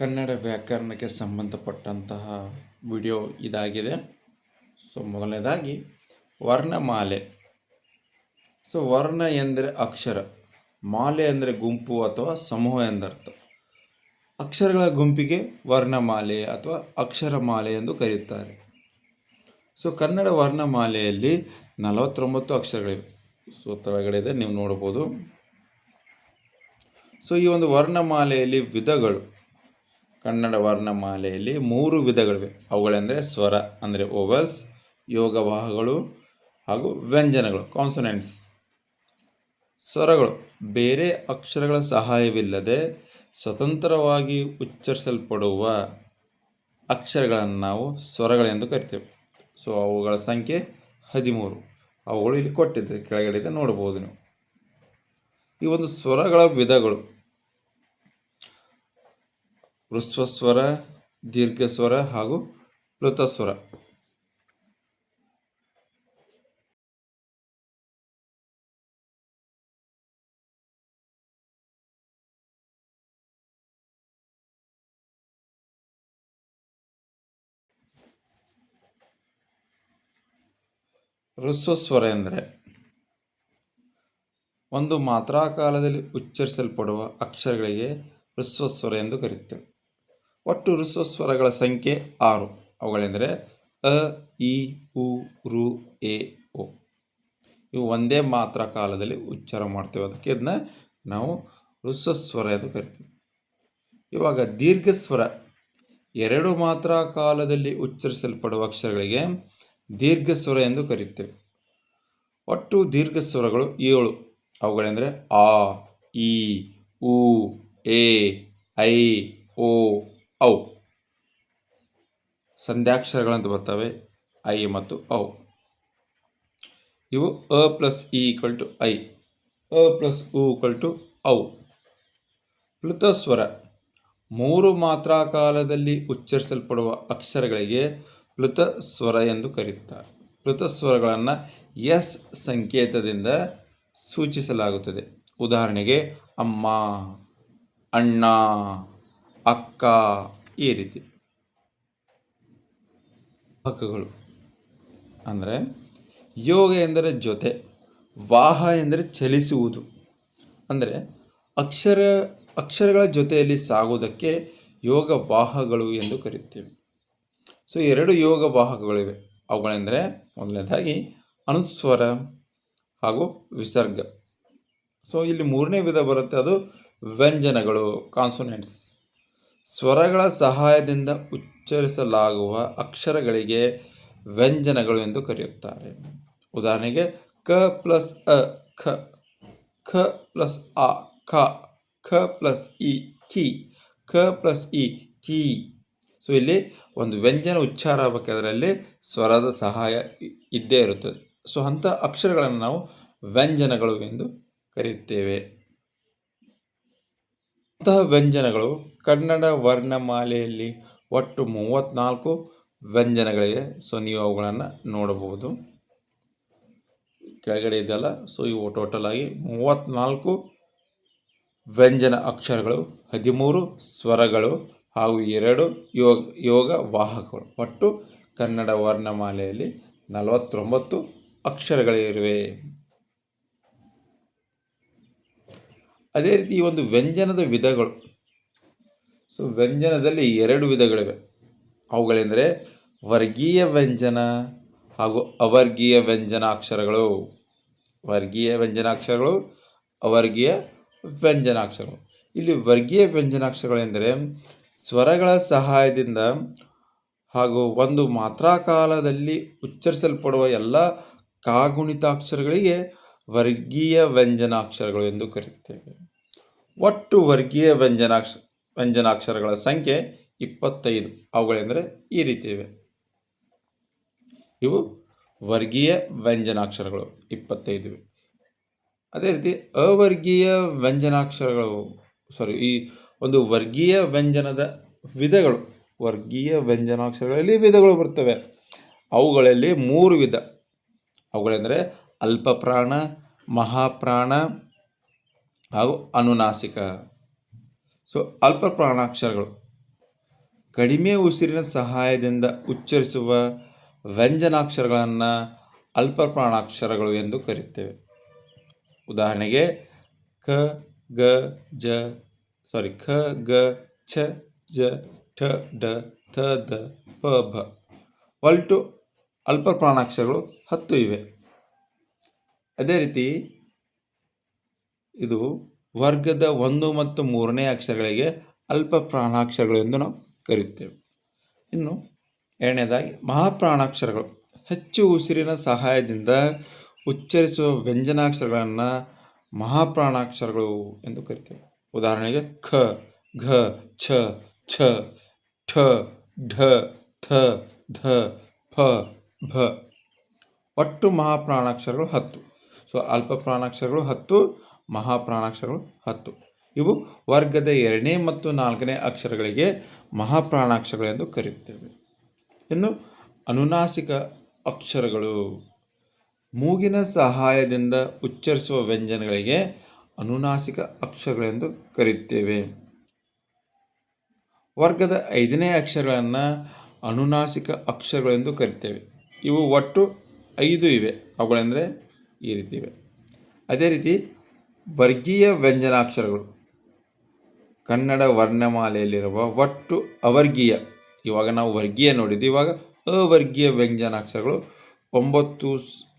ಕನ್ನಡ ವ್ಯಾಕರಣಕ್ಕೆ ಸಂಬಂಧಪಟ್ಟಂತಹ ವಿಡಿಯೋ ಇದಾಗಿದೆ. ಸೊ, ಮೊದಲನೇದಾಗಿ, ವರ್ಣಮಾಲೆ. ಸೊ, ವರ್ಣ ಎಂದರೆ ಅಕ್ಷರ. ಮಾಲೆ ಅಂದರೆ ಗುಂಪು ಅಥವಾ ಸಮೂಹ ಎಂದರ್ಥ. ಅಕ್ಷರಗಳ ಗುಂಪಿಗೆ ವರ್ಣಮಾಲೆ ಅಥವಾ ಅಕ್ಷರಮಾಲೆ ಎಂದು ಕರೆಯುತ್ತಾರೆ. ಸೊ, ಕನ್ನಡ ವರ್ಣಮಾಲೆಯಲ್ಲಿ ನಲವತ್ತೊಂಬತ್ತು ಅಕ್ಷರಗಳಿವೆ. ಸೊ ತಳಗಡೆ ನೀವು ನೋಡ್ಬೋದು ಸೊ, ಈ ಒಂದು ವರ್ಣಮಾಲೆಯಲ್ಲಿ ವಿಧಗಳು. ಕನ್ನಡ ವರ್ಣಮಾಲೆಯಲ್ಲಿ ಮೂರು ವಿಧಗಳಿವೆ. ಅವುಗಳೆಂದರೆ ಸ್ವರ, ಅಂದರೆ ಓವಲ್ಸ್, ಯೋಗವಾಹಗಳು ಹಾಗೂ ವ್ಯಂಜನಗಳು ಕಾನ್ಸೊನೆಂಟ್ಸ್ ಸ್ವರಗಳು ಬೇರೆ ಅಕ್ಷರಗಳ ಸಹಾಯವಿಲ್ಲದೆ ಸ್ವತಂತ್ರವಾಗಿ ಉಚ್ಚರಿಸಲ್ಪಡುವ ಅಕ್ಷರಗಳನ್ನು ನಾವು ಸ್ವರಗಳೆಂದು ಕರಿತೇವೆ. ಸೊ ಅವುಗಳ ಸಂಖ್ಯೆ ಹದಿಮೂರು. ಅವುಗಳು ಇಲ್ಲಿ ಕೊಟ್ಟಿದೆ. ಕೆಳಗಡೆ ನೋಡ್ಬೋದು ನೀವು. ಈ ಒಂದು ಸ್ವರಗಳ ವಿಧಗಳು ಹೃಸ್ವಸ್ವರ ದೀರ್ಘಸ್ವರ ಹಾಗೂ ಪ್ಲುತಸ್ವರ ಹೃಸ್ವಸ್ವರ ಎಂದರೆ ಒಂದು ಮಾತ್ರಾ ಕಾಲದಲ್ಲಿ ಉಚ್ಚರಿಸಲ್ಪಡುವ ಅಕ್ಷರಗಳಿಗೆ ಹೃಸ್ವಸ್ವರ ಎಂದು ಕರೆಯುತ್ತೇವೆ. ಒಟ್ಟು ಹೃಸ್ವಸ್ವರಗಳ ಸಂಖ್ಯೆ ಆರು. ಅವುಗಳೆಂದರೆ ಅ, ಇ, ಉ, ರು, ಎ ಓ ಇವು ಒಂದೇ ಮಾತ್ರ ಕಾಲದಲ್ಲಿ ಉಚ್ಚಾರ ಮಾಡ್ತೇವೆ. ಅದಕ್ಕೆ ಇದನ್ನ ನಾವು ಹೃಸ್ವಸ್ವರ ಎಂದು ಕರಿತೀವಿ. ಇವಾಗ ದೀರ್ಘಸ್ವರ. ಎರಡು ಮಾತ್ರ ಕಾಲದಲ್ಲಿ ಉಚ್ಚರಿಸಲ್ಪಡುವ ಅಕ್ಷರಗಳಿಗೆ ದೀರ್ಘಸ್ವರ ಎಂದು ಕರೆಯುತ್ತೇವೆ ಒಟ್ಟು ದೀರ್ಘಸ್ವರಗಳು ಏಳು. ಅವುಗಳೆಂದರೆ ಆ, ಇ, ಉ, ಎ, ಐ, ಓ ಔ. ಸಂಧ್ಯಾಕ್ಷರಗಳಂತ ಬರ್ತವೆ. ಐ ಮತ್ತು ಔ. ಇವು ಅ ಪ್ಲಸ್ ಇ ಈಕ್ವಲ್ ಟು ಐ. ಅ ಪ್ಲಸ್ ಉ ಈಕ್ವಲ್ ಟು ಔ. ಪ್ಲುತಸ್ವರ ಮೂರು ಮಾತ್ರಾ ಕಾಲದಲ್ಲಿ ಉಚ್ಚರಿಸಲ್ಪಡುವ ಅಕ್ಷರಗಳಿಗೆ ಪ್ಲುತ ಸ್ವರ ಎಂದು ಕರೆಯುತ್ತಾರೆ ಪ್ಲುತ ಸ್ವರಗಳನ್ನು ಎಸ್ ಸಂಕೇತದಿಂದ ಸೂಚಿಸಲಾಗುತ್ತದೆ. ಉದಾಹರಣೆಗೆ ಅಮ್ಮ, ಅಣ್ಣ, ಅಕ್ಕ ಈ ರೀತಿ. ವಾಹಕಗಳು ಅಂದರೆ ಯೋಗ ಎಂದರೆ ಜೊತೆ, ವಾಹ ಎಂದರೆ ಚಲಿಸುವುದು. ಅಂದರೆ ಅಕ್ಷರ, ಅಕ್ಷರಗಳ ಜೊತೆಯಲ್ಲಿ ಸಾಗುವುದಕ್ಕೆ ಯೋಗ ವಾಹಗಳು ಎಂದು ಕರೆಯುತ್ತೇವೆ. ಸೊ ಎರಡು ಯೋಗ ವಾಹಕಗಳಿವೆ. ಅವುಗಳೆಂದರೆ ಮೊದಲನೇದಾಗಿ ಅನುಸ್ವರ ಹಾಗೂ ವಿಸರ್ಗ. ಸೊ ಇಲ್ಲಿ ಮೂರನೇ ವಿಧ ಬರುತ್ತೆ ಅದು ವ್ಯಂಜನಗಳು, ಕಾನ್ಸೋನೆಂಟ್ಸ್. ಸ್ವರಗಳ ಸಹಾಯದಿಂದ ಉಚ್ಚರಿಸಲಾಗುವ ಅಕ್ಷರಗಳಿಗೆ ವ್ಯಂಜನಗಳು ಎಂದು ಕರೆಯುತ್ತಾರೆ. ಉದಾಹರಣೆಗೆ, ಕ ಪ್ಲಸ್ ಅ, ಖ ಖ ಪ್ಲಸ್ ಅ ಖ ಖ ಪ್ಲಸ್ ಇ, ಕಿ, ಖ ಪ್ಲಸ್ ಇ, ಕಿ. ಸೊ ಇಲ್ಲಿ ಒಂದು ವ್ಯಂಜನ ಉಚ್ಚಾರ ಆಗಬೇಕಾದ್ರೆ ಅಲ್ಲಿ ಸ್ವರದ ಸಹಾಯ ಇದ್ದೇ ಇರುತ್ತದೆ. ಸೊ ಅಂಥ ಅಕ್ಷರಗಳನ್ನು ನಾವು ವ್ಯಂಜನಗಳು ಎಂದು ಕರೆಯುತ್ತೇವೆ. ಅಂತಹ ವ್ಯಂಜನಗಳು ಕನ್ನಡ ವರ್ಣಮಾಲೆಯಲ್ಲಿ ಒಟ್ಟು ಮೂವತ್ತ್ನಾಲ್ಕು ವ್ಯಂಜನಗಳಿವೆ. ಸೊ ನೀವು ಅವುಗಳನ್ನು ನೋಡಬಹುದು. ಕೆಳಗಡೆ ಇದೆಯಲ್ಲ? ಸೊ ಇವು ಆಗಿ ಮೂವತ್ತ್ನಾಲ್ಕು ವ್ಯಂಜನ ಅಕ್ಷರಗಳು, ಹದಿಮೂರು ಸ್ವರಗಳು ಹಾಗೂ ಎರಡು ಯೋಗ ಯೋಗ ವಾಹಕಗಳು. ಒಟ್ಟು ಕನ್ನಡ ವರ್ಣಮಾಲೆಯಲ್ಲಿ ನಲವತ್ತೊಂಬತ್ತು ಅಕ್ಷರಗಳಿವೆ ಅದೇ ರೀತಿ ಈ ಒಂದು ವ್ಯಂಜನದ ವಿಧಗಳು. ಸೊ ವ್ಯಂಜನದಲ್ಲಿ ಎರಡು ವಿಧಗಳಿವೆ. ಅವುಗಳೆಂದರೆ ವರ್ಗೀಯ ವ್ಯಂಜನ ಹಾಗೂ ಅವರ್ಗೀಯ ವ್ಯಂಜನಾಕ್ಷರಗಳು. ವರ್ಗೀಯ ವ್ಯಂಜನಾಕ್ಷರಗಳು, ಅವರ್ಗೀಯ ವ್ಯಂಜನಾಕ್ಷರಗಳು. ಇಲ್ಲಿ ವರ್ಗೀಯ ವ್ಯಂಜನಾಕ್ಷರಗಳೆಂದರೆ ಸ್ವರಗಳ ಸಹಾಯದಿಂದ ಹಾಗೂ ಒಂದು ಮಾತ್ರಾ ಕಾಲದಲ್ಲಿ ಉಚ್ಚರಿಸಲ್ಪಡುವ ಎಲ್ಲ ಕಾಗುಣಿತಾಕ್ಷರಗಳಿಗೆ ವರ್ಗೀಯ ವ್ಯಂಜನಾಕ್ಷರಗಳು ಎಂದು ಕರೆಯುತ್ತೇವೆ. ಒಟ್ಟು ವರ್ಗೀಯ ವ್ಯಂಜನಾಕ್ಷ, ವ್ಯಂಜನಾಕ್ಷರಗಳ ಸಂಖ್ಯೆ ಇಪ್ಪತ್ತೈದು. ಅವುಗಳೆಂದರೆ ಈ ರೀತಿ ಇವೆ ಇವು ವರ್ಗೀಯ ವ್ಯಂಜನಾಕ್ಷರಗಳು, ಇಪ್ಪತ್ತೈದು ಇವೆ. ಅದೇ ರೀತಿ ಅವರ್ಗೀಯ ವ್ಯಂಜನಾಕ್ಷರಗಳು ಸಾರಿ ಈ ಒಂದು ವರ್ಗೀಯ ವ್ಯಂಜನದ ವಿಧಗಳು, ವರ್ಗೀಯ ವ್ಯಂಜನಾಕ್ಷರಗಳಲ್ಲಿ ವಿಧಗಳು ಬರ್ತವೆ. ಅವುಗಳಲ್ಲಿ ಮೂರು ವಿಧ. ಅವುಗಳೆಂದರೆ ಅಲ್ಪಪ್ರಾಣ, ಮಹಾಪ್ರಾಣ ಹಾಗೂ ಅನುನಾಸಿಕ. ಸೊ ಅಲ್ಪ ಪ್ರಾಣಾಕ್ಷರಗಳು. ಕಡಿಮೆ ಉಸಿರಿನ ಸಹಾಯದಿಂದ ಉಚ್ಚರಿಸುವ ವ್ಯಂಜನಾಕ್ಷರಗಳನ್ನು ಅಲ್ಪ ಪ್ರಾಣಾಕ್ಷರಗಳು ಎಂದು ಕರೆಯುತ್ತೇವೆ. ಉದಾಹರಣೆಗೆ, ಕ, ಗ, ಜ ಸಾರಿ ಖ, ಗ, ಛ, ಜ, ಠ ಡ ಥ, ದ, ಪ, ಭ. ಒಲ್ಟು ಅಲ್ಪ ಪ್ರಾಣಾಕ್ಷರಗಳು ಹತ್ತು ಇವೆ. ಅದೇ ರೀತಿ ಇದು ವರ್ಗದ ಒಂದು ಮತ್ತು ಮೂರನೇ ಅಕ್ಷರಗಳಿಗೆ ಅಲ್ಪ ಪ್ರಾಣಾಕ್ಷರಗಳು ಎಂದು ನಾವು ಕರೆಯುತ್ತೇವೆ. ಇನ್ನು ಎರಡನೇದಾಗಿ ಮಹಾಪ್ರಾಣಾಕ್ಷರಗಳು. ಹೆಚ್ಚು ಉಸಿರಿನ ಸಹಾಯದಿಂದ ಉಚ್ಚರಿಸುವ ವ್ಯಂಜನಾಕ್ಷರಗಳನ್ನು ಮಹಾಪ್ರಾಣಾಕ್ಷರಗಳು ಎಂದು ಕರಿತೇವೆ. ಉದಾಹರಣೆಗೆ ಖ, ಘ, ಛ ಛ, ಠ, ಢ, ಥ, ಧ, ಫ, ಭ. ಒಟ್ಟು ಮಹಾಪ್ರಾಣಾಕ್ಷರಗಳು ಹತ್ತು. ಸೊ, ಅಲ್ಪ ಪ್ರಾಣಾಕ್ಷರಗಳು ಹತ್ತು ಮಹಾಪ್ರಾಣಾಕ್ಷರಗಳು ಹತ್ತು. ಇವು ವರ್ಗದ ಎರಡನೇ ಮತ್ತು ನಾಲ್ಕನೇ ಅಕ್ಷರಗಳಿಗೆ ಮಹಾಪ್ರಾಣಾಕ್ಷರಗಳು ಎಂದು ಕರೆಯುತ್ತೇವೆ. ಇನ್ನು ಅನುನಾಸಿಕ ಅಕ್ಷರಗಳು. ಮೂಗಿನ ಸಹಾಯದಿಂದ ಉಚ್ಚರಿಸುವ ವ್ಯಂಜನಗಳಿಗೆ ಅನುನಾಸಿಕ ಅಕ್ಷರಗಳೆಂದು ಕರೆಯುತ್ತೇವೆ. ವರ್ಗದ ಐದನೇ ಅಕ್ಷರಗಳನ್ನು ಅನುನಾಸಿಕ ಅಕ್ಷರಗಳೆಂದು ಕರಿತೇವೆ ಇವು ಒಟ್ಟು ಐದು ಇವೆ. ಅವುಗಳೆಂದರೆ ಈ ರೀತಿ ಇವೆ. ಅದೇ ರೀತಿ ವರ್ಗೀಯ ವ್ಯಂಜನಾಕ್ಷರಗಳು. ಕನ್ನಡ ವರ್ಣಮಾಲೆಯಲ್ಲಿರುವ ಒಟ್ಟು ಅವರ್ಗೀಯ. ಇವಾಗ ನಾವು ವರ್ಗೀಯ ನೋಡಿದ್ದು ಇವಾಗ ಅವರ್ಗೀಯ ವ್ಯಂಜನಾಕ್ಷರಗಳು ಒಂಬತ್ತು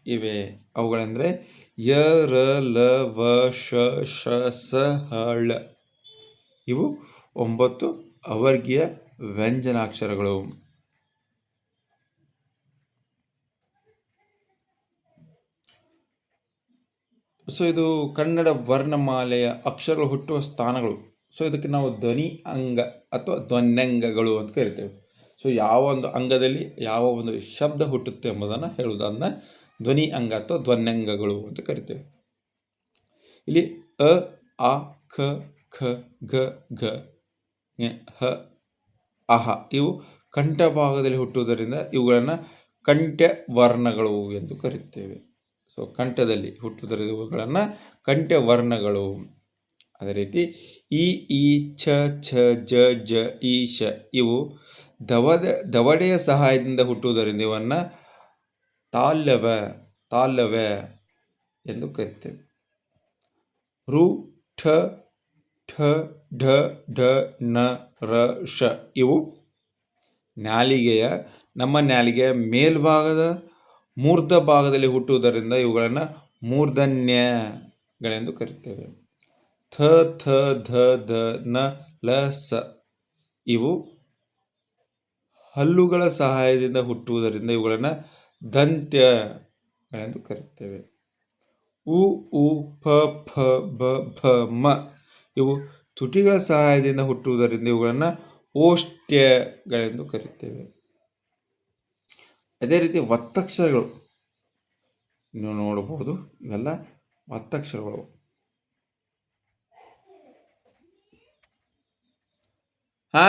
ಇವೆ. ಅವುಗಳೆಂದರೆ ಯ, ರ, ಲ, ವ, ಶ ಶ, ಸ, ಹ, ಳ. ಇವು ಒಂಬತ್ತು ಅವರ್ಗೀಯ ವ್ಯಂಜನಾಕ್ಷರಗಳು. ಸೊ ಇದು ಕನ್ನಡ ವರ್ಣಮಾಲೆಯ ಅಕ್ಷರಗಳು ಹುಟ್ಟುವ ಸ್ಥಾನಗಳು. ಸೊ ಇದಕ್ಕೆ ನಾವು ಧ್ವನಿ ಅಂಗ ಅಥವಾ ಧ್ವನ್ಯಂಗಗಳು ಅಂತ ಕರಿತೇವೆ. ಸೊ ಯಾವ ಒಂದು ಅಂಗದಲ್ಲಿ ಯಾವ ಒಂದು ಶಬ್ದ ಹುಟ್ಟುತ್ತೆ ಎಂಬುದನ್ನು ಹೇಳುವುದನ್ನು ಧ್ವನಿ ಅಂಗ ಅಥವಾ ಧ್ವನ್ಯಂಗಗಳು ಅಂತ ಕರಿತೇವೆ. ಇಲ್ಲಿ ಅ, ಆ, ಖ ಖ, ಘ ಘ ಹ, ಅಹ ಇವು ಕಂಠ ಭಾಗದಲ್ಲಿ ಹುಟ್ಟುವುದರಿಂದ ಇವುಗಳನ್ನು ಕಂಠ ವರ್ಣಗಳು ಎಂದು ಕರೆಯುತ್ತೇವೆ ಸೊ ಕಂಠದಲ್ಲಿ ಹುಟ್ಟುವುದರಿಂದ ಇವುಗಳನ್ನು ಕಂಠ ವರ್ಣಗಳು ಅದೇ ರೀತಿ ಇ ಈ, ಛ ಛ, ಜ ಜ, ಈ ಶ ಇವು ದವದ, ದವಡೆಯ ಸಹಾಯದಿಂದ ಹುಟ್ಟುವುದರಿಂದ ಇವನ್ನು ತಾಲ್ಯವ ತಾಲ್ಯವ ಎಂದು ಕರಿತೇವೆ. ರು, ಠ ಠ, ಢ ಢ ನ ರ ಶ ಇವು ನಾಲಿಗೆಯ ನಮ್ಮ ನಾಲಿಗೆಯ ಮೇಲ್ಭಾಗದ ಮೂರ್ಧ ಭಾಗದಲ್ಲಿ ಹುಟ್ಟುವುದರಿಂದ ಇವುಗಳನ್ನು ಮೂರ್ಧನ್ಯಗಳೆಂದು ಕರೆಯುತ್ತೇವೆ ಥ ಥ, ಧ ಧ, ನ, ಲ, ಸ ಇವು ಹಲ್ಲುಗಳ ಸಹಾಯದಿಂದ ಹುಟ್ಟುವುದರಿಂದ ಇವುಗಳನ್ನು ದಂತ್ಯಗಳೆಂದು ಕರೆಯುತ್ತೇವೆ ಉ ಉ, ಪ, ಫ, ಬ, ಭ, ಮ ಇವು ತುಟಿಗಳ ಸಹಾಯದಿಂದ ಹುಟ್ಟುವುದರಿಂದ ಇವುಗಳನ್ನು ಓಷ್ಟ್ಯಗಳೆಂದು ಕರೆಯುತ್ತೇವೆ ಅದೇ ರೀತಿ ಒತ್ತಕ್ಷರಗಳು ನೀವು ನೋಡಬಹುದು ಇವೆಲ್ಲ ಒತ್ತಕ್ಷರಗಳು ಹಾ.